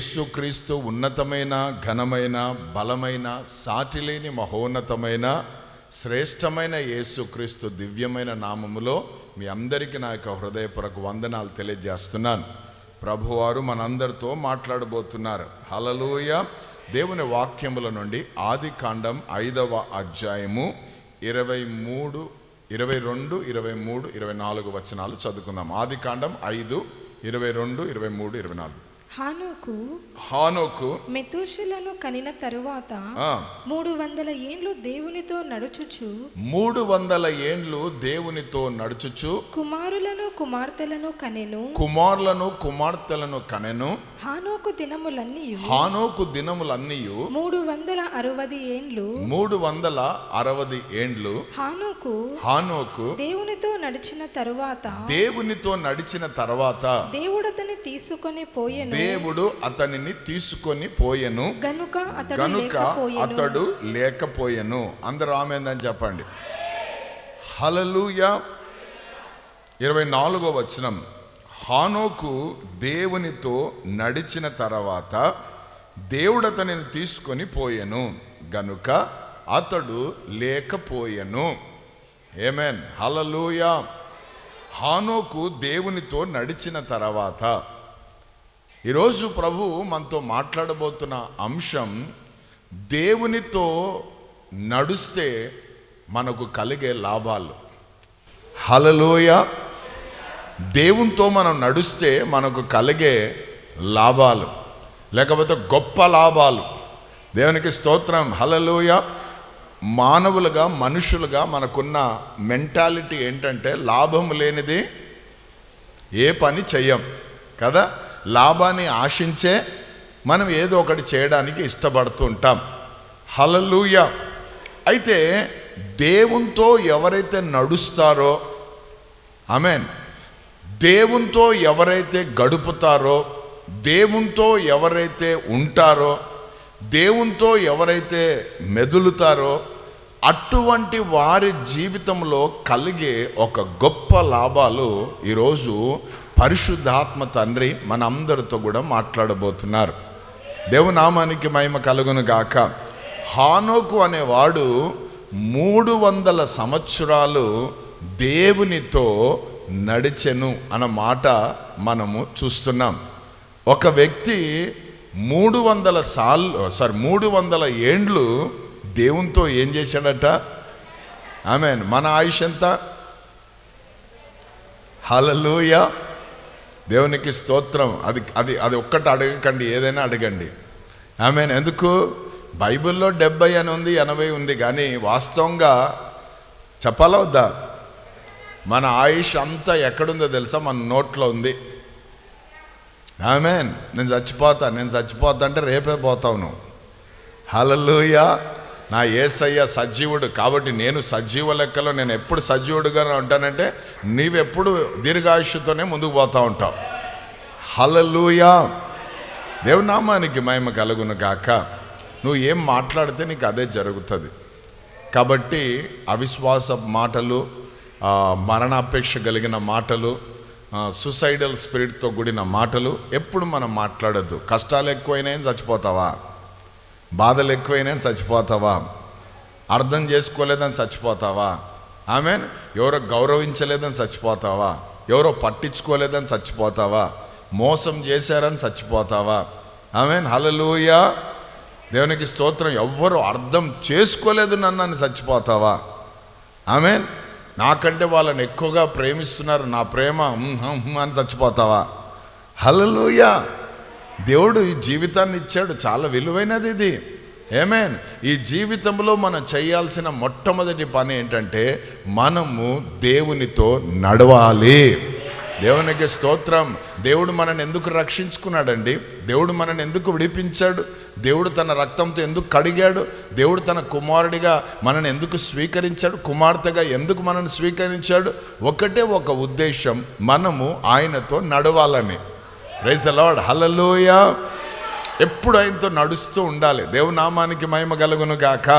యేసుక్రీస్తు ఉన్నతమైన ఘనమైన బలమైన సాటిలేని మహోన్నతమైన శ్రేష్టమైన యేసుక్రీస్తు దివ్యమైన నామములో మీ అందరికీ నా యొక్క హృదయపూర్వక వందనాలు తెలియజేస్తున్నాను. ప్రభువారు మనందరితో మాట్లాడబోతున్నారు. హలలోయ దేవుని వాక్యముల నుండి ఆది కాండం ఐదవ అధ్యాయము ఇరవై మూడు ఇరవై రెండు ఇరవై మూడు ఇరవై నాలుగు వచనాలు చదువుకుందాం. ఆది కాండం ఐదు ఇరవై రెండు ఇరవై మూడు ఇరవై నాలుగు. హానోకు హానోకు మెతూషులను కనిన తరువాత మూడు వందల ఏండ్లు దేవునితో నడుచుచు మూడు వందల ఏండ్లు దేవునితో నడుచుచు కుమారులను కుమార్తెలను కనెను కుమారులను కుమార్తెలను కనెను హానోకు దినములన్నీ హానోకు దినములన్నీయు మూడు వందల అరవది ఏండ్లు మూడు వందల అరవది ఏండ్లు హానోకు హానోకు దేవునితో నడిచిన తరువాత దేవునితో నడిచిన తర్వాత దేవుడు అతని తీసుకొని పోయెను. దేవుడు అతనిని తీసుకొని పోయెను. గనుక అతడు కనుక లేకపోయెను. అతడు లేకపోయెను. అందరూ ఆమెందని చెప్పండి. హలలుయ ఇరవై నాలుగో వచనం. హానోకు దేవునితో నడిచిన తర్వాత దేవుడు అతనిని తీసుకొని పోయెను. గనుక అతడు లేకపోయెను. ఏమేన్ హలలుయ హానోకు దేవునితో నడిచిన తర్వాత ఈరోజు ప్రభు మనతో మాట్లాడబోతున్న అంశం దేవునితో నడుస్తే మనకు కలిగే లాభాలు. హలలోయ దేవునితో మనం నడుస్తే మనకు కలిగే లాభాలు. లేకపోతే గొప్ప లాభాలు. దేవునికి స్తోత్రం. హలలోయ మానవులుగా మనుషులుగా మనకున్న మెంటాలిటీ ఏంటంటే లాభం లేనిది ఏ పని చెయ్యం. కదా? లాభాన్ని ఆశించే మనం ఏదో ఒకటి చేయడానికి ఇష్టపడుతూ ఉంటాం. హలలుయ అయితే దేవునితో ఎవరైతే నడుస్తారో ఆమెన్. దేవునితో ఎవరైతే గడుపుతారో దేవునితో ఎవరైతే ఉంటారో దేవునితో ఎవరైతే మెదులుతారో అటువంటి వారి జీవితంలో కలిగే ఒక గొప్ప లాభాలు ఈరోజు పరిశుద్ధాత్మ తండ్రి మన అందరితో కూడా మాట్లాడబోతున్నారు. దేవునామానికి మహిమ కలుగును గాక. హానోకు అనేవాడు మూడు వందల సంవత్సరాలు దేవునితో నడిచెను అన్న మాట మనము చూస్తున్నాం. ఒక వ్యక్తి మూడు వందల సార్లు సారీ మూడు వందల ఏండ్లు దేవునితో ఏం చేశాడట? ఆమె మన ఆయుష్ ఎంత? హలలోయ దేవునికి స్తోత్రం. అది అది అది ఒక్కటి అడగకండి ఏదైనా అడగండి. ఆమె ఎందుకు? బైబిల్లో డెబ్బై అని ఉంది ఎనభై ఉంది కానీ వాస్తవంగా చెప్పాలా వద్దా మన ఆయుష్ అంతా ఎక్కడుందో తెలుసా? మన నోట్లో ఉంది. ఆమెన్. నేను చచ్చిపోతా నేను చచ్చిపోతా అంటే రేపే పోతావు నువ్వు. హలలుయ నా ఏసయ్య సజీవుడు కాబట్టి నేను సజీవ లెక్కలో నేను ఎప్పుడు సజీవుడుగా ఉంటానంటే నీవెప్పుడు దీర్ఘాయుషుతోనే ముందుకు పోతూ ఉంటావు. హలలుయా దేవునామానికి మహిమ కలుగును కాక నువ్వు ఏం మాట్లాడితే నీకు అదే జరుగుతుంది. కాబట్టి అవిశ్వాస మాటలు మరణాపేక్ష కలిగిన మాటలు సుసైడల్ స్పిరిట్తో కూడిన మాటలు ఎప్పుడు మనం మాట్లాడద్దు. కష్టాలు ఎక్కువైనాయని చచ్చిపోతావా? బాధలు ఎక్కువైనా చచ్చిపోతావా? అర్థం చేసుకోలేదని చచ్చిపోతావా? ఆమె ఎవరో గౌరవించలేదని చచ్చిపోతావా? ఎవరో పట్టించుకోలేదని చచ్చిపోతావా? మోసం చేశారని చచ్చిపోతావా? ఆమె హలలుయా దేవునికి స్తోత్రం. ఎవ్వరు అర్థం చేసుకోలేదు నన్ను చచ్చిపోతావా? ఆమె నాకంటే వాళ్ళని ఎక్కువగా ప్రేమిస్తున్నారు నా ప్రేమ. అని చచ్చిపోతావా? హలలుయా దేవుడు ఈ జీవితాన్ని ఇచ్చాడు. చాలా విలువైనది ఇది. ఏమేన్ ఈ జీవితంలో మనం చేయాల్సిన మొట్టమొదటి పని ఏంటంటే మనము దేవునితో నడవాలి. దేవునికి స్తోత్రం. దేవుడు మనని ఎందుకు రక్షించుకున్నాడండి? దేవుడు మనని ఎందుకు విడిపించాడు? దేవుడు తన రక్తంతో ఎందుకు కడిగాడు? దేవుడు తన కుమారుడిగా మనని ఎందుకు స్వీకరించాడు? కుమార్తెగా ఎందుకు మనని స్వీకరించాడు? ఒకటే ఒక ఉద్దేశం. మనము ఆయనతో నడవాలని. ప్రైజ్ లార్డ్ హలలోయ ఎప్పుడు ఆయనతో నడుస్తూ ఉండాలి. దేవునామానికి మహిమ కలుగును గాక.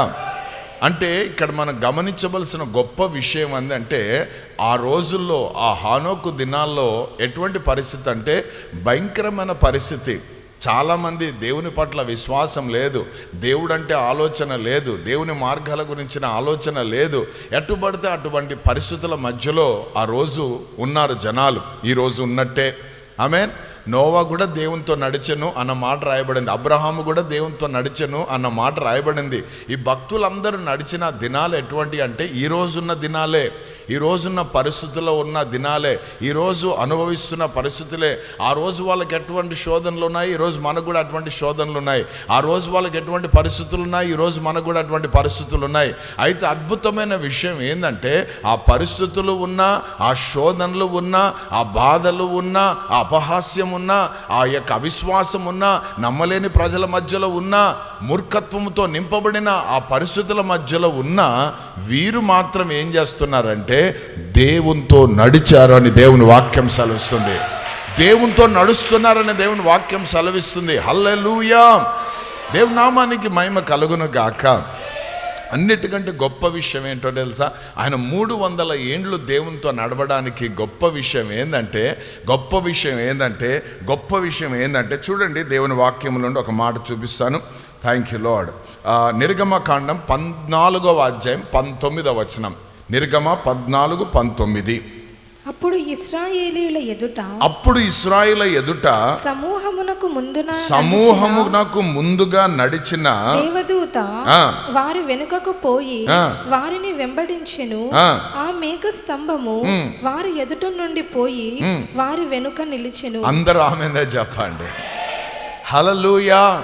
అంటే ఇక్కడ మనం గమనించవలసిన గొప్ప విషయం ఏంటంటే ఆ రోజుల్లో ఆ హానోకు దినాల్లో ఎటువంటి పరిస్థితి అంటే భయంకరమైన పరిస్థితి. చాలామంది దేవుని పట్ల విశ్వాసం లేదు. దేవుడు అంటే ఆలోచన లేదు. దేవుని మార్గాల గురించిన ఆలోచన లేదు. ఎట్టుబడితే అటువంటి పరిస్థితుల మధ్యలో ఆ రోజు ఉన్నారు జనాలు. ఈరోజు ఉన్నట్టే ఉన్నట్టే. మీన్ నోవా కూడా దేవునితో నడిచెను అన్న మాట రాయబడింది. అబ్రహాము కూడా దేవునితో నడిచెను అన్న మాట రాయబడింది. ఈ భక్తులందరూ నడిచిన దినాలు ఎటువంటి అంటే ఈ రోజున్న దినాలే ఈ రోజున్న పరిస్థితుల్లో ఉన్న దినాలే ఈ రోజు అనుభవిస్తున్న పరిస్థితులే. ఆ రోజు వాళ్ళకి ఎటువంటి శోధనలు ఉన్నాయి? ఈరోజు మనకు కూడా అటువంటి శోధనలు ఉన్నాయి. ఆ రోజు వాళ్ళకి ఎటువంటి పరిస్థితులు ఉన్నాయి? ఈ రోజు మనకు కూడా అటువంటి పరిస్థితులు ఉన్నాయి. అయితే అద్భుతమైన విషయం ఏంటంటే ఆ పరిస్థితులు ఉన్నా ఆ శోధనలు ఉన్నా ఆ బాధలు ఉన్నా ఆ అపహాస్యం ఉన్నా ఆ యొక్క అవిశ్వాసం ఉన్నా నమ్మలేని ప్రజల మధ్యలో ఉన్నా మూర్ఖత్వంతో నింపబడిన ఆ పరిస్థితుల మధ్యలో ఉన్న వీరు మాత్రం ఏం చేస్తున్నారంటే దేవునితో నడిచారని దేవుని వాక్యం సెలవిస్తుంది. దేవునితో నడుస్తున్నారని దేవుని వాక్యం సెలవిస్తుంది. హల్లెలూయా! దేవునామానికి మహిమ కలుగును గాక. అన్నిటికంటే గొప్ప విషయం ఏంటో తెలుసా? ఆయన మూడు వందల ఏండ్లు దేవునితో నడవడానికి గొప్ప విషయం ఏంటంటే గొప్ప విషయం ఏంటంటే గొప్ప విషయం ఏంటంటే చూడండి దేవుని వాక్యముల నుండి ఒక మాట చూపిస్తాను. థ్యాంక్ యూ లార్డ్ నిర్గమకాండం పద్నాలుగవ అధ్యాయం పంతొమ్మిదవ వచనం. నిర్గమ పద్నాలుగు పంతొమ్మిది. అప్పుడు ఇస్రాయేలీయుల ఎదుట అప్పుడు ఇస్రాయిల ఎదుట సమూహమునకు ముందున సమూహమునకు ముందుగా నడిచిన దేవదూత. వారి వెనుకకు పోయి. వారిని వెంబడించెను ఆ. మేఘ స్తంభము వారి ఎదుట నుండి పోయి వారి వెనుక నిలిచెను అందరూ ఆమెందే చెప్పండి హలలుయా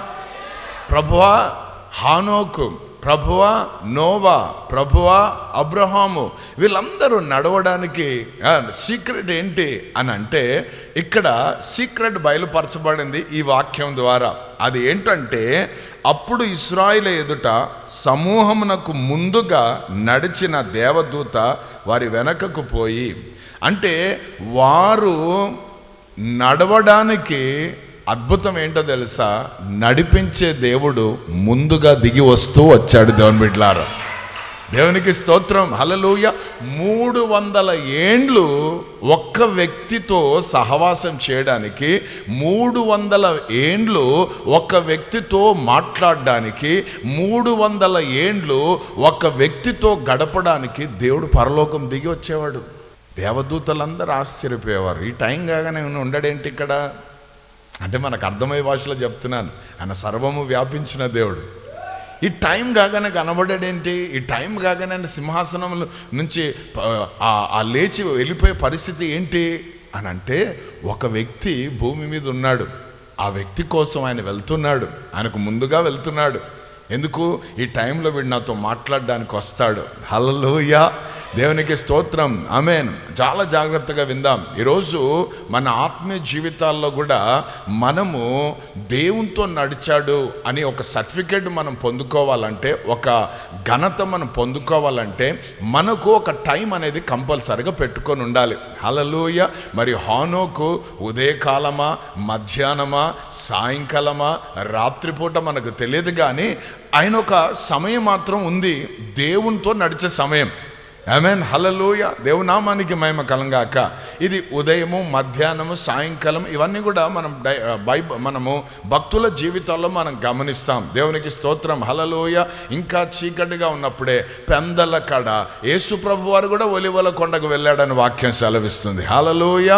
ప్రభువా హానోకు ప్రభువ నోవా ప్రభువ అబ్రహాము వీళ్ళందరూ నడవడానికి సీక్రెట్ ఏంటి అని అంటే ఇక్కడ సీక్రెట్ బయలుపరచబడింది ఈ వాక్యం ద్వారా. అది ఏంటంటే అప్పుడు ఇస్రాయిల్ ఎదుట సమూహమునకు ముందుగా నడిచిన దేవదూత వారి వెనకకు పోయి అంటే వారు నడవడానికి అద్భుతం ఏంటో తెలుసా? నడిపించే దేవుడు ముందుగా దిగి వస్తూ వచ్చాడు దేవుని బిడ్లారు దేవునికి స్తోత్రం. హలలుయ మూడు వందల ఏండ్లు ఒక్క వ్యక్తితో సహవాసం చేయడానికి మూడు వందల ఏండ్లు ఒక వ్యక్తితో మాట్లాడడానికి మూడు వందల ఏండ్లు ఒక వ్యక్తితో గడపడానికి దేవుడు పరలోకం దిగి వచ్చేవాడు. దేవదూతలందరూ ఆశ్చర్యపోయేవారు. ఈ టైం కాగానే ఉండడేంటి ఇక్కడ? అంటే మనకు అర్థమయ్యే భాషలో చెప్తున్నాను. ఆయన సర్వము వ్యాపించిన దేవుడు. ఈ టైం కాగానే కనబడేదేంటి ఈ టైం కాగానే ఆయన సింహాసనం నుంచి ఆ- లేచి వెళ్ళిపోయే పరిస్థితి ఏంటి? అని అంటే ఒక వ్యక్తి భూమి మీద ఉన్నాడు. ఆ వ్యక్తి కోసం ఆయన వెళ్తున్నాడు. ఆయనకు ముందుగా వెళ్తున్నాడు. ఎందుకు? ఈ టైంలో వీడు నాతో మాట్లాడడానికి వస్తాడు. హల్లెలూయా! దేవునికి స్తోత్రం. ఆమెన్. చాలా జాగ్రత్తగా విందాం. ఈరోజు మన ఆత్మీయ జీవితాల్లో కూడా మనము దేవునితో నడిచాడు అని ఒక సర్టిఫికేట్ మనం పొందుకోవాలంటే ఒక ఘనత మనం పొందుకోవాలంటే మనకు ఒక టైం అనేది కంపల్సరిగా పెట్టుకొని ఉండాలి. హలలుయ మరి హానోకు ఉదయకాలమా మధ్యాహ్నమా సాయంకాలమా రాత్రిపూట మనకు తెలియదు కానీ ఆయన ఒక సమయం మాత్రం ఉంది. దేవునితో నడిచే సమయం. ఆమెన్ హలలోయ దేవునామానికి మహిమ కలంగాక ఇది ఉదయము మధ్యాహ్నము సాయంకాలం ఇవన్నీ కూడా మనం బై మనము భక్తుల జీవితాల్లో మనం గమనిస్తాం దేవునికి స్తోత్రం హలలోయ ఇంకా చీకటిగా ఉన్నప్పుడే పెందల కడ యేసు ప్రభు వారు కూడా ఒలివల కొండకు వెళ్ళాడని వాక్యం సెలవిస్తుంది హలలోయ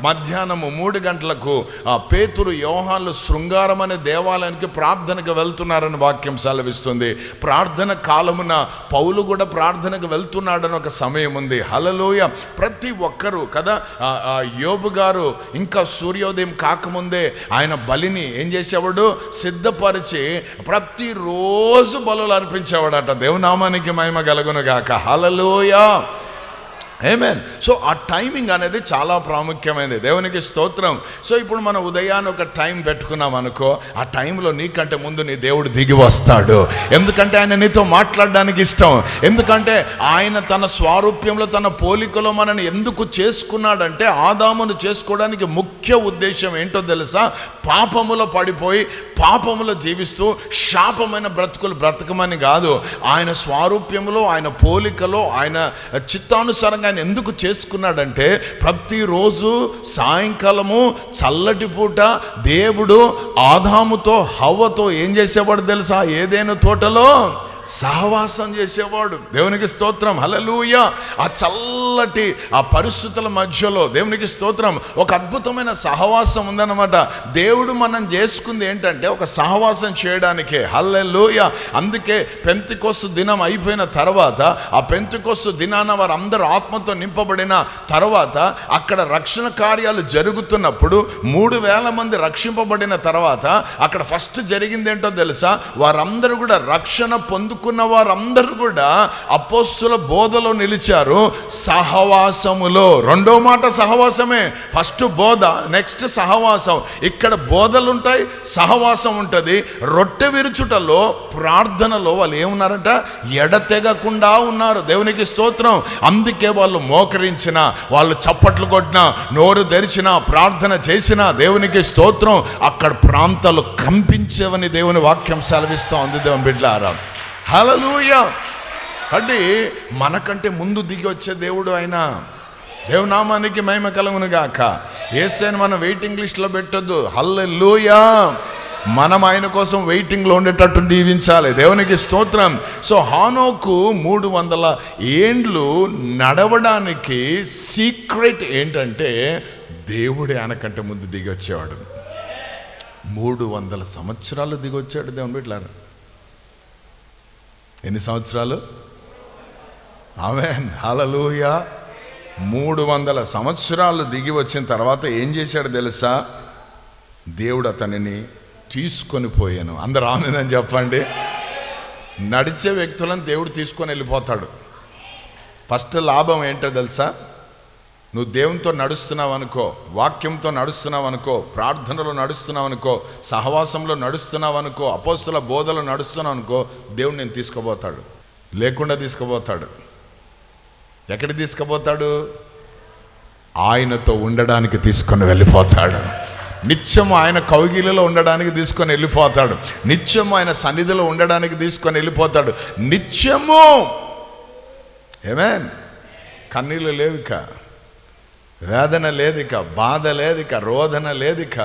మధ్యాహ్నము మూడు గంటలకు ఆ పేతురు యోహాన్లు శృంగారం అనే దేవాలయానికి ప్రార్థనకు వెళ్తున్నారని వాక్యం సెలవిస్తుంది. ప్రార్థన కాలమున పౌలు కూడా ప్రార్థనకు వెళ్తున్నాడని ఒక సమయం ఉంది. హలలోయ ప్రతి ఒక్కరూ కదా ఆ, యోబు గారు ఇంకా సూర్యోదయం కాకముందే ఆయన బలిని ఏం చేసేవాడు? సిద్ధపరిచి ప్రతిరోజు బలులు అర్పించేవాడట. దేవునామానికి మహిమ కలుగును గాక. హలలోయ ఏమేన్ సో ఆ టైమింగ్ అనేది చాలా ప్రాముఖ్యమైనది. దేవునికి స్తోత్రం. సో ఇప్పుడు మనం ఉదయాన్ని ఒక టైం పెట్టుకున్నాం అనుకో ఆ టైంలో నీకంటే ముందు నీ దేవుడు దిగి వస్తాడు. ఎందుకంటే ఆయన నీతో మాట్లాడడానికి ఇష్టం. ఎందుకంటే ఆయన తన స్వారూప్యంలో తన పోలికలో మనని ఎందుకు చేసుకున్నాడంటే ఆదామును చేసుకోవడానికి ముఖ్య ముఖ్య ఉద్దేశం ఏంటో తెలుసా? పాపములో పడిపోయి పాపములో జీవిస్తూ శాపమైన బ్రతుకులు బ్రతకమని కాదు. ఆయన స్వారూప్యములో ఆయన పోలికలో ఆయన చిత్తానుసారంగా ఆయన ఎందుకు చేసుకున్నాడంటే ప్రతిరోజు సాయంకాలము చల్లటి పూట దేవుడు ఆదాముతో హవ్వతో ఏం చేసేవాడు తెలుసా? ఏదైనా తోటలో? సహవాసం చేసేవాడు. దేవునికి స్తోత్రం. హలలుయ ఆ చల్లటి ఆ పరిస్థితుల మధ్యలో దేవునికి స్తోత్రం. ఒక అద్భుతమైన సహవాసం ఉందన్నమాట. దేవుడు మనం చేసుకుంది ఏంటంటే ఒక సహవాసం చేయడానికే. హల్లెలూయ. అందుకే పెంతికొస్తు దినం అయిపోయిన తర్వాత ఆ పెంతికొస్తు దినాన వారందరూ ఆత్మతో నింపబడిన తర్వాత అక్కడ రక్షణ కార్యాలు జరుగుతున్నప్పుడు మూడు వేల మంది రక్షింపబడిన తర్వాత అక్కడ ఫస్ట్ జరిగింది ఏంటో తెలుసా? వారందరూ కూడా రక్షణ పొందుకున్న వారందరూ కూడా అపోస్తుల బోధలో నిలిచారు. సహవాసములో. రెండో మాట సహవాసమే. ఫస్ట్ బోధ నెక్స్ట్ సహవాసం. ఇక్కడ బోధలు ఉంటాయి సహవాసం ఉంటుంది. రొట్టె విరుచుటలో ప్రార్థనలో వాళ్ళు ఏమున్నారంట? ఎడతెగకుండా ఉన్నారు. దేవునికి స్తోత్రం. అందుకే వాళ్ళు మోకరించిన వాళ్ళు చప్పట్లు కొట్టిన నోరు తెరిచిన ప్రార్థన చేసిన దేవునికి స్తోత్రం. అక్కడ ప్రాంతాలు కంపించేవని దేవుని వాక్యం సెలవిస్తూ ఉంది దేవుని బిడ్డలారా హలలుయ కాబట్టి మనకంటే ముందు దిగి వచ్చే దేవుడు ఆయన దేవునామానికి మహిమ కలుగును గాక. ఏసైని మనం వెయిటింగ్ లిస్ట్లో పెట్టొద్దు. హల్లెలూయా. మనం ఆయన కోసం వెయిటింగ్లో ఉండేటట్టు దీవించాలి. దేవునికి స్తోత్రం. సో హానోకు మూడు వందల ఏండ్లు నడవడానికి సీక్రెట్ ఏంటంటే దేవుడే ఆయనకంటే ముందు దిగి వచ్చేవాడు. మూడు వందల సంవత్సరాలు దిగొచ్చాడు దేవుని బిడ్డలారా. ఎన్ని సంవత్సరాలు? ఆమెన్. హలలుయ మూడు వందల సంవత్సరాలు దిగి వచ్చిన తర్వాత ఏం చేశాడు తెలుసా? దేవుడు అతనిని తీసుకొని పోయాను. అందరు ఆమెదని చెప్పండి. నడిచే వ్యక్తులను దేవుడు తీసుకొని వెళ్ళిపోతాడు. ఫస్ట్ లాభం ఏంటో తెలుసా? నువ్వు దేవునితో నడుస్తున్నావు అనుకో వాక్యంతో నడుస్తున్నావు అనుకో ప్రార్థనలో నడుస్తున్నావు అనుకో సహవాసంలో నడుస్తున్నావు అనుకో అపోస్తుల బోధలో నడుస్తున్నావు అనుకో దేవుడు నేను తీసుకుపోతాడు. లేకుండా తీసుకుపోతాడు. ఎక్కడికి తీసుకుపోతాడు? ఆయనతో ఉండడానికి తీసుకొని వెళ్ళిపోతాడు. నిత్యం ఆయన కౌగిలిలో ఉండడానికి తీసుకొని వెళ్ళిపోతాడు. నిత్యం ఆయన సన్నిధిలో ఉండడానికి తీసుకొని వెళ్ళిపోతాడు. నిత్యము! ఏమేన్ కన్నీళ్ళు లేవిక వేదన లేదిక బాధ లేదిక రోధన లేదిక.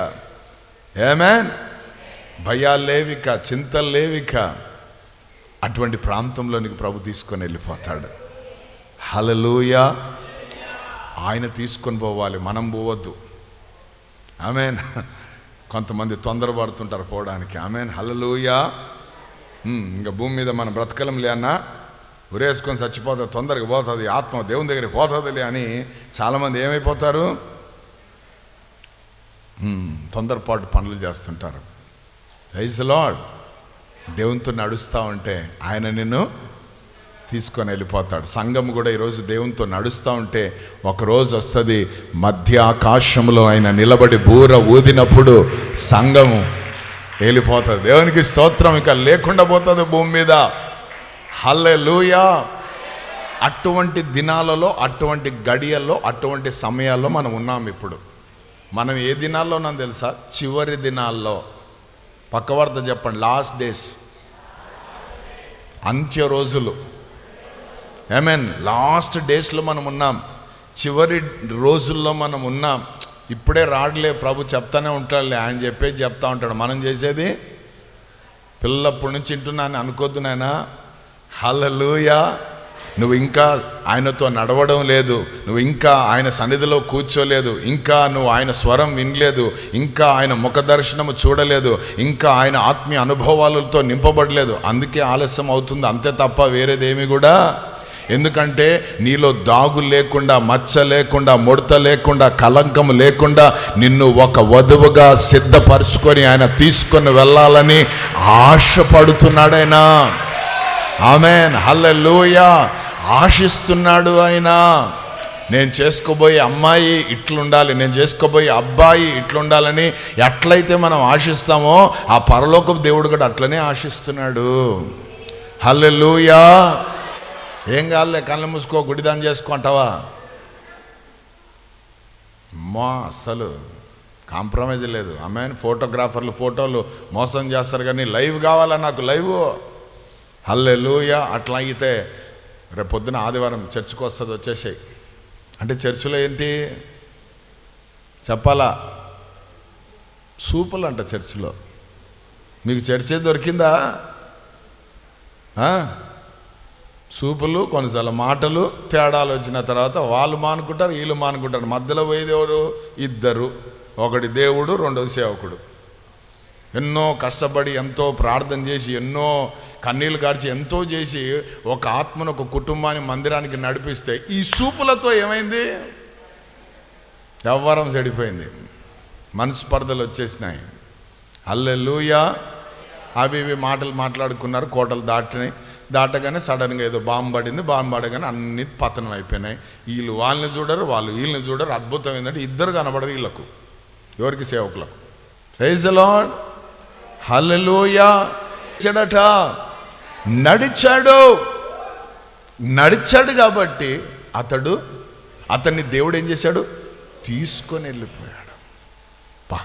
ఏమేన్ భయాలు లేవిక చింతలు లేవిక. అటువంటి ప్రాంతంలోనికి ప్రభు తీసుకొని వెళ్ళిపోతాడు. హలలుయ ఆయన తీసుకొని పోవాలి మనం పోవద్దు. ఆమెన్ కొంతమంది తొందరపడుతుంటారు పోవడానికి. ఆమెన్ హలలుయా ఇంకా భూమి మీద మనం బ్రతకలం లేనా ఉరేసుకొని చచ్చిపోతుంది తొందరగా పోతుంది ఆత్మ దేవుని దగ్గరికి పోతుందిలే అని చాలామంది ఏమైపోతారు? తొందరపాటు పనులు చేస్తుంటారు. రైజ్ లాడ్ దేవునితో నడుస్తూ ఉంటే ఆయన నిన్ను తీసుకొని వెళ్ళిపోతాడు. సంఘం కూడా ఈరోజు దేవునితో నడుస్తూ ఉంటే ఒకరోజు వస్తుంది మధ్య ఆకాశంలో ఆయన నిలబడి బూర ఊదినప్పుడు సంఘము వెళ్ళిపోతుంది దేవునికి స్తోత్రం ఇక లేకుండా పోతుంది భూమి మీద. హల్లెలూయా. అటువంటి దినాలలో అటువంటి గడియల్లో అటువంటి సమయాల్లో మనం ఉన్నాం ఇప్పుడు. మనం ఏ దినాల్లో ఉన్నాం తెలుసా? చివరి దినాల్లో. పక్కవార్త చెప్పండి లాస్ట్ డేస్. అంత్య రోజులు. మీన్ లాస్ట్ డేస్లో మనం ఉన్నాం. చివరి రోజుల్లో మనం ఉన్నాం. ఇప్పుడే రాడలే ప్రభు చెప్తానే ఉంటాడులే. ఆయన చెప్పేది చెప్తా ఉంటాడు. మనం చేసేది? పిల్లప్పటి నుంచి వింటున్నాను అనుకోద్దు నాయనా. హలలుయా నువ్వు ఇంకా ఆయనతో నడవడం లేదు. నువ్వు ఇంకా ఆయన సన్నిధిలో కూర్చోలేదు. ఇంకా నువ్వు ఆయన స్వరం వినలేదు. ఇంకా ఆయన ముఖ దర్శనము చూడలేదు. ఇంకా ఆయన ఆత్మీయ అనుభవాలతో నింపబడలేదు. అందుకే ఆలస్యం అవుతుంది. అంతే తప్ప వేరేదేమి కూడా. ఎందుకంటే నీలో దాగు లేకుండా మచ్చ లేకుండా ముడత లేకుండా కలంకం లేకుండా నిన్ను ఒక వధువుగా సిద్ధపరచుకొని ఆయన తీసుకొని వెళ్ళాలని ఆశపడుతున్నాడైనా ఆమెన్ హల్లెలూయ. ఆశిస్తున్నాడు ఆయన. నేను చేసుకోబోయే అమ్మాయి ఇట్లుండాలి నేను చేసుకోబోయే అబ్బాయి ఇట్లుండాలని ఎట్లయితే మనం ఆశిస్తామో ఆ పరలోకపు దేవుడు కూడా అట్లనే ఆశిస్తున్నాడు. హల్లెలూయా. ఏం కాదులే కళ్ళు మూసుకో గుడిదాన్ చేసుకుంటావా మా అసలు కాంప్రమైజ్ లేదు. ఆమె ఫోటోగ్రాఫర్లు ఫోటోలు మోసం చేస్తారు కానీ లైవ్ కావాలా నాకు లైవ్? హల్లెలూయ అట్లా అయితే రేపు పొద్దున ఆదివారం చర్చికి వస్తుంది వచ్చేసాయి. అంటే చర్చిలో ఏంటి? చెప్పాలా? సూపులు అంట చర్చిలో. మీకు చర్చే దొరికిందా? సూపులు కొన్నిసార్లు మాటలు తేడాలు వచ్చిన తర్వాత వాళ్ళు మానుకుంటారు వీళ్ళు మానుకుంటారు. మధ్యలో పోయేది ఎవరు? ఇద్దరు. ఒకటి దేవుడు రెండోది సేవకుడు. ఎన్నో కష్టపడి ఎంతో ప్రార్థన చేసి ఎన్నో కన్నీళ్ళు గార్చి ఎంతో చేసి ఒక ఆత్మను ఒక కుటుంబాన్ని మందిరానికి నడిపిస్తే ఈ సూపులతో ఏమైంది? వ్యవహారం చెడిపోయింది. మనస్పర్ధలు వచ్చేసినాయి. అల్లెలుయా అవి ఇవి మాటలు మాట్లాడుకున్నారు కోటలు దాటినాయి. దాటగానే సడన్గా ఏదో బాంబు పడింది బాంబు పడగానే అన్ని పతనం అయిపోయినాయి. వీళ్ళు వాళ్ళని చూడరు వాళ్ళు వీళ్ళని చూడరు. అద్భుతం ఏంటంటే ఇద్దరు కనబడరు వీళ్ళకు ఎవరికి సేవకులకు. Praise lord. హల్లెలూయా. చెడట. నడిచాడు. నడిచాడు కాబట్టి అతడు అతన్ని దేవుడు ఏం చేశాడు? తీసుకొని వెళ్ళిపోయాడు. పా.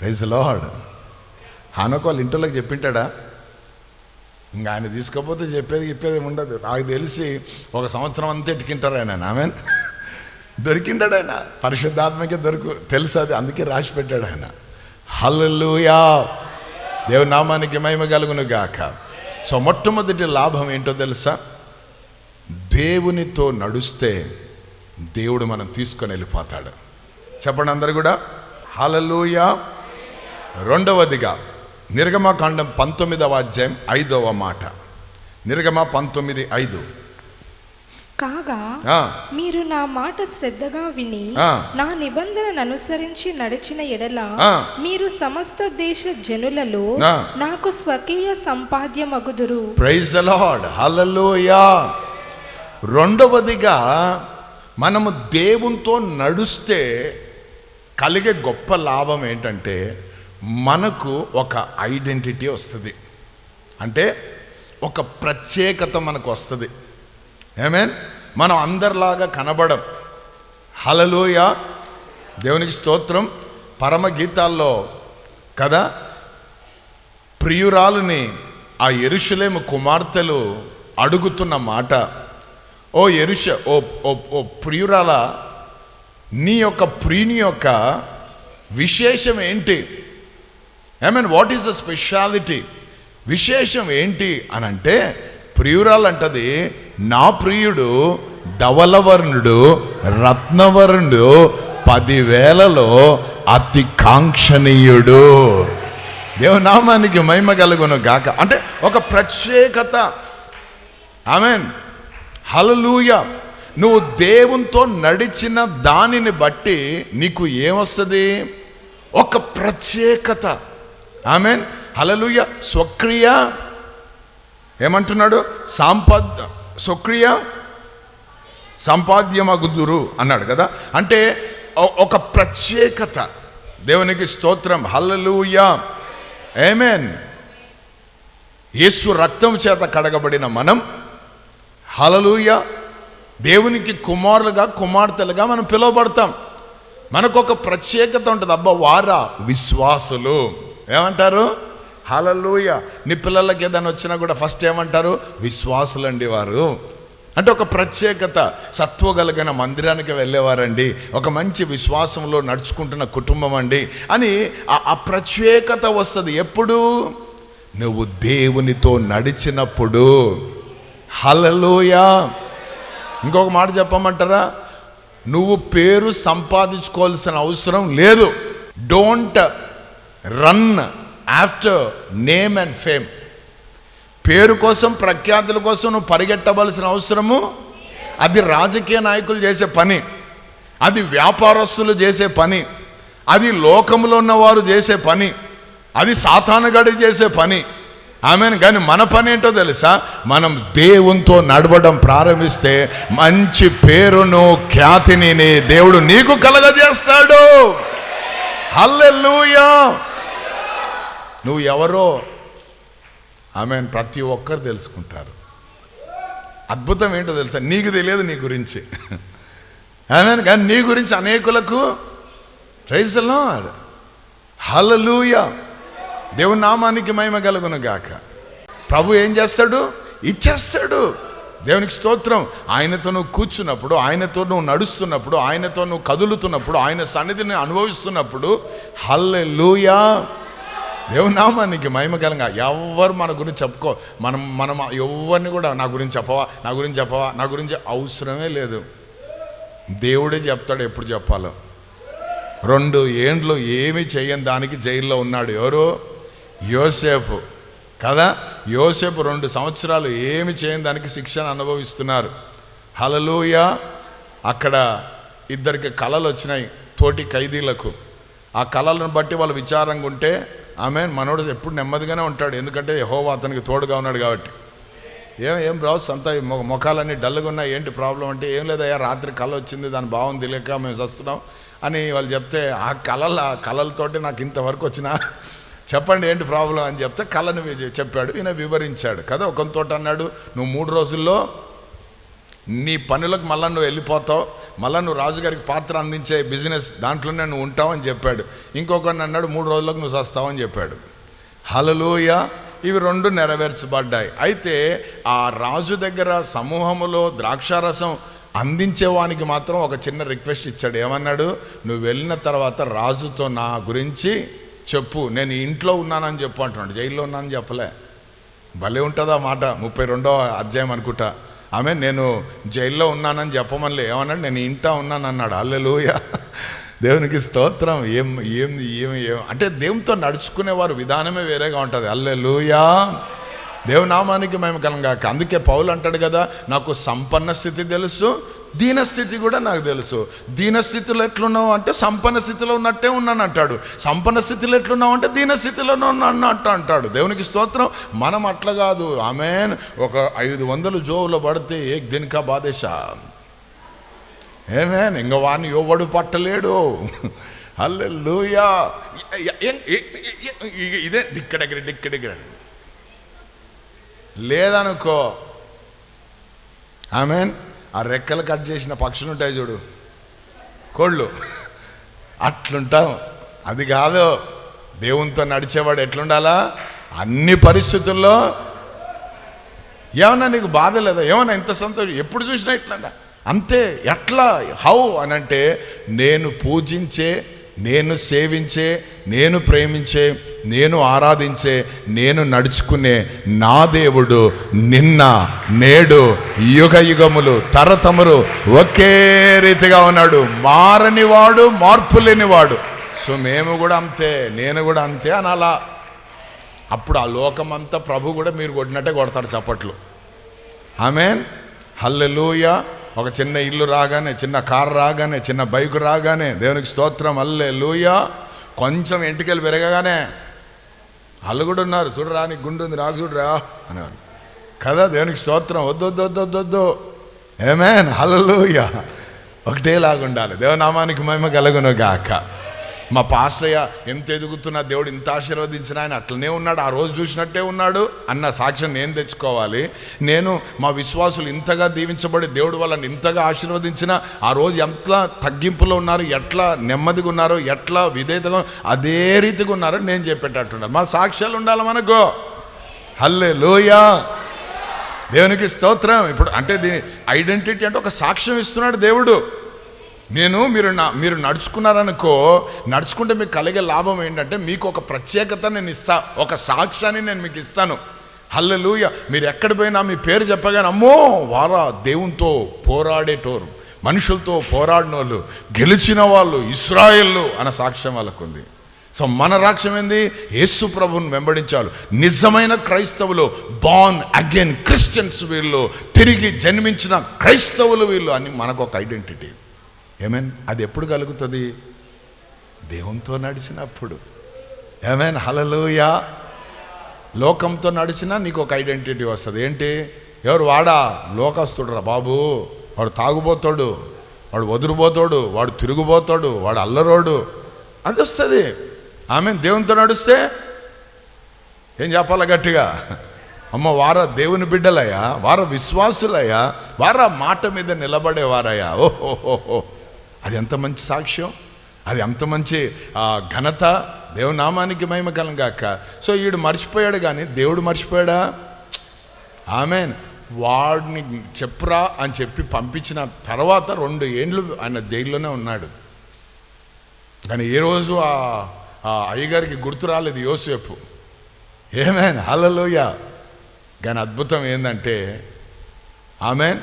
ప్రైజ్ లార్డ్ హానోకు వాళ్ళ ఇంటర్లోకి చెప్పింటాడా? ఇంకా ఆయన తీసుకోపోతే చెప్పేది చెప్పేది ఉండదు. నాకు తెలిసి ఒక సంవత్సరం అంతా ఎట్టుకుంటారు ఆయన. ఆమె దొరికిండాడు ఆయన. పరిశుద్ధాత్మకే దొరుకు తెలుసు అది. అందుకే రాసి పెట్టాడు ఆయన. హల్లుయా దేవునామానికి మహిమ కలుగును గాక. సో మొట్టమొదటి లాభం ఏంటో తెలుసా? దేవునితో నడుస్తే దేవుడు మనం తీసుకొని వెళ్ళిపోతాడు. చెప్పండి అందరు కూడా. హల్లెలూయా. రెండవదిగా నిర్గమకాండం పంతొమ్మిదవ అధ్యాయం ఐదవ మాట. నిర్గమ పంతొమ్మిది ఐదు. కాగా మీరు నా మాట శ్రద్ధగా విని. నా నిబంధనను అనుసరించి నడిచిన ఎడల. మీరు సమస్త దేశ జనులలో. నాకు స్వకీయ సంపాద్యమగుదురు ప్రైజ్ లార్డ్ హల్లెలూయా రెండవదిగా మనము దేవునితో నడుస్తే కలిగే గొప్ప లాభం ఏంటంటే మనకు ఒక ఐడెంటిటీ వస్తుంది అంటే ఒక ప్రత్యేకత మనకు వస్తుంది ఏమేన్ మనం అందరిలాగా కనబడం. హలలోయ దేవునికి స్తోత్రం. పరమ గీతాల్లో కదా? ప్రియురాలుని ఆ ఎరుషులేము కుమార్తెలు అడుగుతున్న మాట. ఓ ఎరుష ఓ ఓ ఓ ప్రియురాల నీ యొక్క ప్రియుని యొక్క విశేషం ఏంటి? I mean what is the speciality విశేషం ఏంటి? అని అంటే ప్రియురాలు అంటది నా ప్రియుడు ధవలవర్ణుడు రత్నవర్ణుడు పదివేలలో అతి కాంక్షణీయుడు. దేవనామానికి మహిమ కలుగును గాక. అంటే ఒక ప్రత్యేకత. ఆమెన్. హలలుయ నువ్వు దేవునితో నడిచిన దానిని బట్టి నీకు ఏమొస్తుంది? ఒక ప్రత్యేకత. ఆమెన్. హలలుయ స్వక్రియ. ఏమంటున్నాడు? సాంపద్ స్వక్రియ సంపాద్యమగుదురు అన్నాడు కదా. అంటే ఒక ప్రత్యేకత. దేవునికి స్తోత్రం. హల్లలుయా. ఏమేన్ యేసు రక్తం చేత కడగబడిన మనం. హలలుయ దేవునికి కుమారులుగా కుమార్తెలుగా మనం పిలువబడతాం. మనకు ఒక ప్రత్యేకత ఉంటుంది. అబ్బా వారా విశ్వాసులు. ఏమంటారు? హలలోయ నీ పిల్లలకి ఏదైనా వచ్చినా కూడా ఫస్ట్ ఏమంటారు? విశ్వాసులండి వారు. అంటే ఒక ప్రత్యేకత సత్వ కలిగిన మందిరానికి వెళ్ళేవారండి. ఒక మంచి విశ్వాసంలో నడుచుకుంటున్న కుటుంబం అండి. అని ఆ- ఆ ప్రత్యేకత వస్తుంది. ఎప్పుడు? నువ్వు దేవునితో నడిచినప్పుడు. హలలోయా ఇంకొక మాట చెప్పమంటారా? నువ్వు పేరు సంపాదించుకోవాల్సిన అవసరం లేదు. Don't run after name and fame పేరు కోసం ప్రఖ్యాతుల కోసం నువ్వు పరిగెట్టవలసిన అవసరము? అది రాజకీయ నాయకులు చేసే పని. అది వ్యాపారస్తులు చేసే పని. అది లోకంలో ఉన్నవారు చేసే పని. అది సాతానుగడి చేసే పని. ఆమె కానీ మన పని ఏంటో తెలుసా? మనం దేవునితో నడవడం ప్రారంభిస్తే మంచి పేరును ఖ్యాతిని దేవుడు నీకు కలగజేస్తాడు. హల్లెలూయా! నువ్వు ఎవరో ఆమె ప్రతి ఒక్కరు తెలుసుకుంటారు. అద్భుతం ఏంటో తెలుసా? నీకు తెలియదు నీ గురించి. ఆమె కానీ నీ గురించి అనేకులకు ప్రైజ్ హలలూయ దేవుని నామానికి మహిమ కలుగును గాక. ప్రభు ఏం చేస్తాడు? ఇచ్చేస్తాడు. దేవునికి స్తోత్రం. ఆయనతో నువ్వు కూర్చున్నప్పుడు ఆయనతో నువ్వు నడుస్తున్నప్పుడు ఆయనతో నువ్వు కదులుతున్నప్పుడు ఆయన సన్నిధిని అనుభవిస్తున్నప్పుడు హల్లెలూయా. దేవుని నామానికి మహిమకలంగా ఎవరు మన గురించి చెప్పుకో మనం మనం ఎవరిని కూడా నా గురించి చెప్పవా నా గురించి చెప్పవా నా గురించి అవసరమే లేదు. దేవుడే చెప్తాడు ఎప్పుడు చెప్పాలో. రెండు ఏండ్లు ఏమి చేయని దానికి జైల్లో ఉన్నాడు ఎవరు? యోసేపు. కదా? యోసేపు రెండు సంవత్సరాలు ఏమి చేయని దానికి శిక్షణ అనుభవిస్తున్నారు. హలలుయ అక్కడ ఇద్దరికి కళలు వచ్చినాయి తోటి ఖైదీలకు. ఆ కళలను బట్టి వాళ్ళు విచారంగా ఉంటే ఆమె మనోడు ఎప్పుడు నెమ్మదిగానే ఉంటాడు. ఎందుకంటే హోవా అతనికి తోడుగా ఉన్నాడు కాబట్టి. ఏం ఏం బ్రౌస్ అంతా ముఖాలన్నీ డల్గా ఉన్నాయి. ఏంటి ప్రాబ్లం అంటే ఏం లేదయ్యా రాత్రి కళ వచ్చింది. దాని భావం తెలియక మేము వస్తున్నాం అని వాళ్ళు చెప్తే ఆ కళల కళలతోటి నాకు ఇంతవరకు వచ్చిన చెప్పండి ఏంటి ప్రాబ్లం అని చెప్తే కళను చెప్పాడు. ఈయన వివరించాడు. కదా ఒకంతోటి అన్నాడు నువ్వు మూడు రోజుల్లో నీ పనులకు మళ్ళీ నువ్వు వెళ్ళిపోతావు. మళ్ళీ నువ్వు రాజుగారికి పాత్ర అందించే బిజినెస్ దాంట్లోనే నువ్వు ఉంటావని చెప్పాడు. ఇంకొకరిని అన్నాడు మూడు రోజులకు నువ్వు వస్తావని చెప్పాడు. హలలోయ ఇవి రెండు నెరవేర్చబడ్డాయి. అయితే ఆ రాజు దగ్గర సమూహములో ద్రాక్షారసం అందించేవానికి మాత్రం ఒక చిన్న రిక్వెస్ట్ ఇచ్చాడు. ఏమన్నాడు? నువ్వు వెళ్ళిన తర్వాత రాజుతో నా గురించి చెప్పు. నేను ఇంట్లో ఉన్నానని చెప్పు అంటున్నాడు. జైల్లో ఉన్నానని చెప్పలే. భలే ఉంటుందా మాట. ముప్పై రెండో అధ్యాయం అనుకుంటా. ఆమె నేను జైల్లో ఉన్నానని చెప్పమని ఏమన్నాడు నేను ఇంటా ఉన్నాను అన్నాడు అల్లెలుయ దేవునికి స్తోత్రం. ఏం ఏం ఏం ఏం. అంటే దేవునితో నడుచుకునేవారు విధానమే వేరేగా ఉంటుంది. అల్లెలుయా దేవునామానికి మేము కలంగాక అందుకే పౌలు అంటాడు కదా నాకు సంపన్న స్థితి తెలుసు దీనస్థితి కూడా నాకు తెలుసు. దీనస్థితిలో ఎట్లున్నావు అంటే సంపన్న స్థితిలో ఉన్నట్టే ఉన్నాను అంటాడు. సంపన్న స్థితిలో ఎట్లున్నావు అంటే దీన స్థితిలోనే అంట అంటాడు. దేవునికి స్తోత్రం. మనం అట్లా కాదు. ఆమెన్. ఒక ఐదు వందలు జోవులో పడితే ఏ దీనికా బాధేశ? ఏమేన్? ఇంక వాడిని ఎవడు పట్టలేడు? హల్లెలూయా. ఇదే డిక్కడెగ్గర డిక్కడెగ్గర లేదనుకో. ఆమెన్. ఆ రెక్కలు కట్ చేసిన పక్షులు ఉంటాయి చూడు. కోళ్ళు. అట్లుంటాం. అది కాదు. దేవునితో నడిచేవాడు ఎట్లుండాలా? అన్ని పరిస్థితుల్లో. ఏమన్నా నీకు బాధ లేదా? ఏమన్నా ఇంత సంతోషం? ఎప్పుడు చూసినా ఇట్లా అంతే. ఎట్లా? హౌ అని అంటే నేను పూజించే నేను సేవించే నేను ప్రేమించే నేను ఆరాధించే నేను నడుచుకునే నా దేవుడు నిన్న నేడు యుగ యుగములు తరతములు ఒకే రీతిగా ఉన్నాడు. మారనివాడు మార్పు లేనివాడు. సో మేము కూడా అంతే నేను కూడా అంతే అని అలా అప్పుడు ఆ లోకమంతా ప్రభు కూడా మీరు కొట్టినట్టే కొడతాడు చప్పట్లు. ఆమెన్? హల్లెలూయ. ఒక చిన్న ఇల్లు రాగానే చిన్న కారు రాగానే చిన్న బైక్ రాగానే దేవునికి స్తోత్రం అల్లెలూయ లూయ కొంచెం ఎంటికలు పెరగగానే వాళ్ళు కూడా ఉన్నారు. చూడరా నీకు గుండు ఉంది నాకు చూడరా అనేవారు కదా దేవునికి స్తోత్రం. వద్దు వద్దు వద్దు వద్దు వద్దు. ఏమేన్ ఒకటేలాగా ఉండాలి దేవనామానికి మహిమ కలుగును గాక మా పాస్టయ్య ఎంత ఎదుగుతున్నా దేవుడు ఇంత ఆశీర్వదించిన ఆయన అట్లనే ఉన్నాడు ఆ రోజు చూసినట్టే ఉన్నాడు అన్న సాక్ష్యం నేను తెచ్చుకోవాలి. నేను మా విశ్వాసులు ఇంతగా దీవించబడి దేవుడు వాళ్ళని ఇంతగా ఆశీర్వదించిన ఆ రోజు ఎంత తగ్గింపులో ఉన్నారు ఎట్లా నెమ్మదిగా ఉన్నారు ఎట్లా విధేయతగా అదే రీతిగా ఉన్నారో నేను చెప్పేటట్టున్నారు మా సాక్ష్యాలు ఉండాలి మనకు. హల్లే లోయా దేవునికి స్తోత్రం. ఇప్పుడు అంటే దీని ఐడెంటిటీ అంటే ఒక సాక్ష్యం ఇస్తున్నాడు దేవుడు. నేను మీరు నా మీరు నడుచుకున్నారనుకో నడుచుకుంటే మీకు కలిగే లాభం ఏంటంటే మీకు ఒక ప్రత్యేకత నేను ఇస్తా ఒక సాక్ష్యాన్ని నేను మీకు ఇస్తాను. హల్లెలూయ. మీరు ఎక్కడ పోయినా మీ పేరు చెప్పగానే అమ్మో వారా దేవునితో పోరాడేటోరు మనుషులతో పోరాడినోళ్ళు గెలిచిన వాళ్ళు ఇస్రాయల్లు అన్న సాక్ష్యం వాళ్ళకు ఉంది. సో మన రాక్ష్యం ఏంది? యేసు ప్రభుని వెంబడించాలి నిజమైన క్రైస్తవులు బాన్ అగైన్ క్రిస్టియన్స్ వీళ్ళు తిరిగి జన్మించిన క్రైస్తవులు వీళ్ళు అని మనకు ఒక ఐడెంటిటీ ఏమేన్ అది ఎప్పుడు కలుగుతుంది? దేవునితో నడిచినప్పుడు. ఏమేన్ హలలోయా లోకంతో నడిచినా నీకు ఒక ఐడెంటిటీ వస్తుంది. ఏంటి? ఎవరు వాడా? లోకస్తుడురా బాబు. వాడు తాగుబోతాడు వాడు వదిలిపోతాడు వాడు తిరుగుబోతాడు వాడు అల్లరోడు. అది వస్తుంది. ఆమె దేవునితో నడిస్తే ఏం చెప్పాలా గట్టిగా? అమ్మ వార దేవుని బిడ్డలయ్యా వార విశ్వాసులయ్యా వార మాట మీద నిలబడేవారయ్యా. ఓహో అది ఎంత మంచి సాక్ష్యం? అది అంత మంచి ఘనత? దేవునామానికి నామానికి మహిమ సో ఈడు మర్చిపోయాడు కానీ దేవుడు మర్చిపోయాడా? ఆమె వాడిని చెప్పురా అని చెప్పి పంపించిన తర్వాత రెండు ఏండ్లు ఆయన జైల్లోనే ఉన్నాడు. కానీ ఏ రోజు ఆ ఆ అయ్యగారికి గుర్తు రాలేదు యోసేపు. ఏమేన్? హలలోయ కానీ అద్భుతం ఏంటంటే ఆమెన్.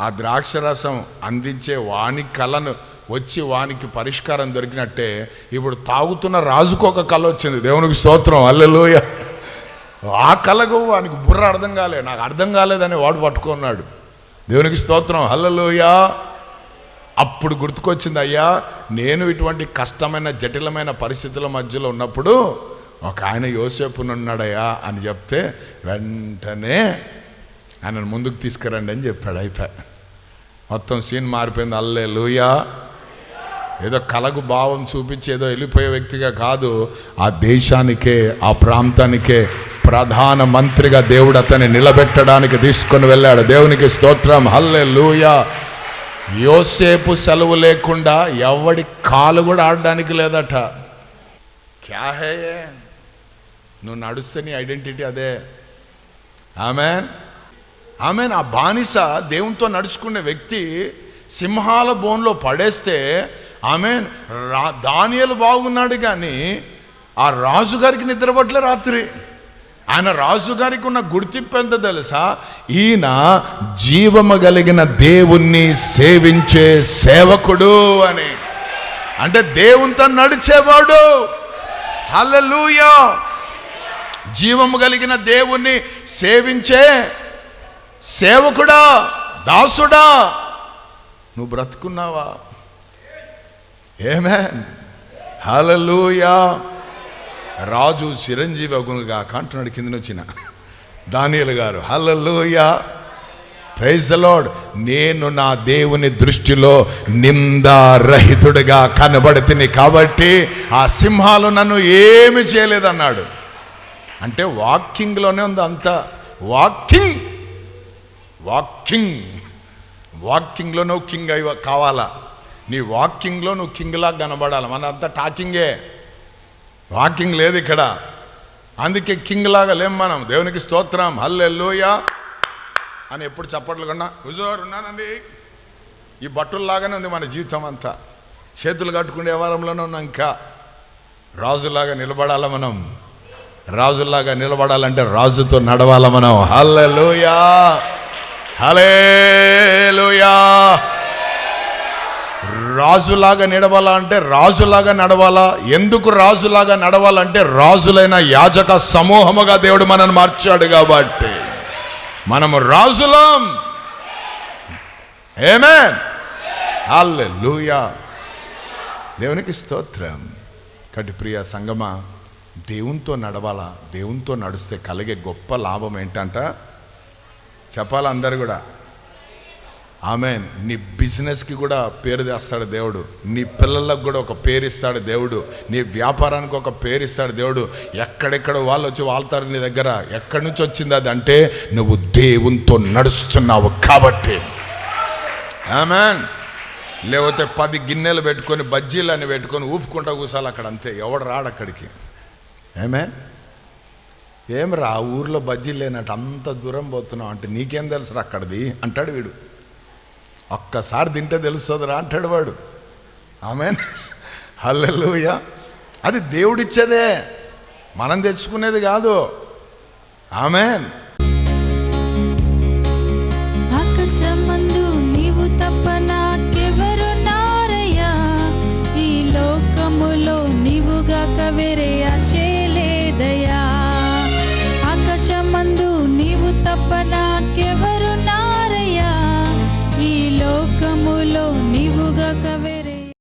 ఆ ద్రాక్షరసం అందించే వాని కళను వచ్చి వానికి పరిష్కారం దొరికినట్టే ఇప్పుడు తాగుతున్న రాజుకు ఒక కళ వచ్చింది. దేవునికి స్తోత్రం. అల్లెలోయ ఆ కళకు వానికి బుర్ర అర్థం కాలే. నాకు అర్థం కాలేదని వాడు పట్టుకున్నాడు. దేవునికి స్తోత్రం. హల్లలోయ. అప్పుడు గుర్తుకొచ్చింది అయ్యా నేను ఇటువంటి కష్టమైన జటిలమైన పరిస్థితుల మధ్యలో ఉన్నప్పుడు ఒక ఆయన యోసేపునున్నాడయ్యా అని చెప్తే వెంటనే ఆయనను ముందుకు తీసుకురండి అని చెప్పాడు అయిపోయి. మొత్తం సీన్ మారిపోయింది అల్లే లూయా ఏదో కలగు భావం చూపించి ఏదో వెళ్ళిపోయే వ్యక్తిగా కాదు ఆ దేశానికే ఆ ప్రాంతానికే ప్రధాన మంత్రిగా దేవుడు అతన్ని నిలబెట్టడానికి తీసుకొని వెళ్ళాడు. దేవునికి స్తోత్రం హల్లే లూయా యోసేపు సెలవు లేకుండా ఎవడి కాలు కూడా ఆడడానికి లేదట. క్యాహే నువ్వు నడుస్తే నీ ఐడెంటిటీ అదే. Amen amen. ఆ బానిస దేవునితో నడుచుకునే వ్యక్తి సింహాల బోన్లో పడేస్తే ఆమె రా దానియలు బాగున్నాడు కానీ ఆ రాజుగారికి నిద్రపట్లే రాత్రి. ఆయన రాజుగారికి ఉన్న గుర్తింపు ఎంత తెలుసా? ఈయన జీవము కలిగిన దేవుణ్ణి సేవించే సేవకుడు అని. అంటే దేవునితో నడిచేవాడు. హల్లెలూయా! జీవము కలిగిన దేవుణ్ణి సేవించే సేవకుడా దాసుడా నువ్వు బ్రతుకున్నావా? ఏమే హలలుయా రాజు చిరంజీవి అగునుగా అంటున్నాడు కింద వచ్చిన దానియలు గారు హలలుయా ప్రైజ్ లార్డ్ నేను నా దేవుని దృష్టిలో నిందారహితుడిగా కనబడుతుంది కాబట్టి ఆ సింహాలు నన్ను ఏమి చేయలేదన్నాడు. అంటే వాకింగ్లోనే ఉంది అంత. Walking walking. వాకింగ్లో నువ్వు కింగ్ అయి కావాలా? నీ వాకింగ్లో నువ్వు కింగ్లా కనబడాలి. మన అంతా టాకింగే. వాకింగ్ లేదు ఇక్కడ. అందుకే కింగ్ లాగా లేం మనం. దేవునికి స్తోత్రం. హల్లెలూయా. అని ఎప్పుడు చప్పట్లు కన్నా హుజోర్ ఉన్నానండి. ఈ బట్టల్లాగానే ఉంది మన జీవితం అంతా. చేతులు కట్టుకునే వారంలోనే ఉన్నాం ఇంకా. రాజులాగా నిలబడాల మనం? రాజులాగా నిలబడాలంటే రాజుతో నడవాల మనం? హల్లెలూయా. హలేలుయా రాజులాగా నిడవాలా అంటే రాజులాగా నడవాలా? ఎందుకు రాజులాగా నడవాలంటే రాజులైన యాజక సమూహముగా దేవుడు మనల్ని మార్చాడు కాబట్టి. మనము రాజులం. ఏమే హల్లెలూయా దేవునికి స్తోత్రం. కటి ప్రియ సంగమా దేవునితో నడవాలా? దేవునితో నడిస్తే కలిగే గొప్ప లాభం ఏంటంట? చెప్పాలి అందరు కూడా. ఆమె నీ బిజినెస్కి కూడా పేరు తెస్తాడు దేవుడు. నీ పిల్లలకు కూడా ఒక పేరు ఇస్తాడు దేవుడు. నీ వ్యాపారానికి ఒక పేరు ఇస్తాడు దేవుడు. ఎక్కడెక్కడ వాళ్ళు వచ్చి వాళ్తారు నీ దగ్గర ఎక్కడి నుంచి వచ్చింది అది అంటే నువ్వు దేవునితో నడుస్తున్నావు కాబట్టి. ఆమెన్. లేకపోతే పది గిన్నెలు పెట్టుకొని బజ్జీలని పెట్టుకొని ఊపుకుంటా కూసాలి అక్కడ అంతే. ఎవడు రాడు అక్కడికి. ఏమే ఏం రా ఊర్లో బజ్జీలు లేనట్టు అంత దూరం పోతున్నావు అంటే నీకేం తెలుసురా అక్కడిది? అంటాడు వీడు. ఒక్కసారి తింటే తెలుస్తుందిరా అంటాడు వాడు. ఆమె హల్లెలూయ. అది దేవుడిచ్చేదే. మనం తెచ్చుకునేది కాదు. ఆమెన్.